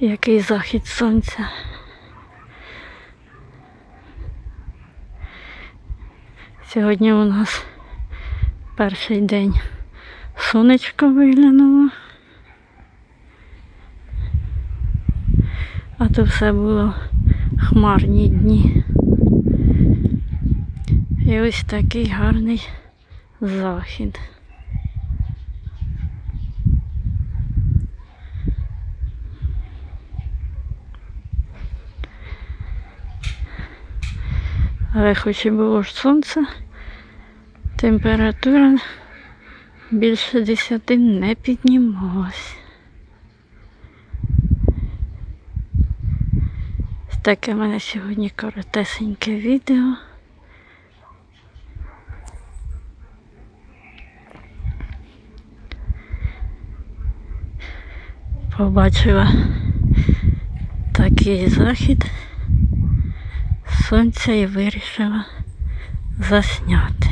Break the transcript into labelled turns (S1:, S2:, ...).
S1: Який захід сонця. Сьогодні у нас перший день сонечко виглянуло. А то все було хмарні дні. І ось такий гарний захід. Але хоч і було ж сонце, температура більше 10 не піднімалась. Таке в мене сьогодні коротесеньке відео. Побачила такий захід сонця і вирішила засняти.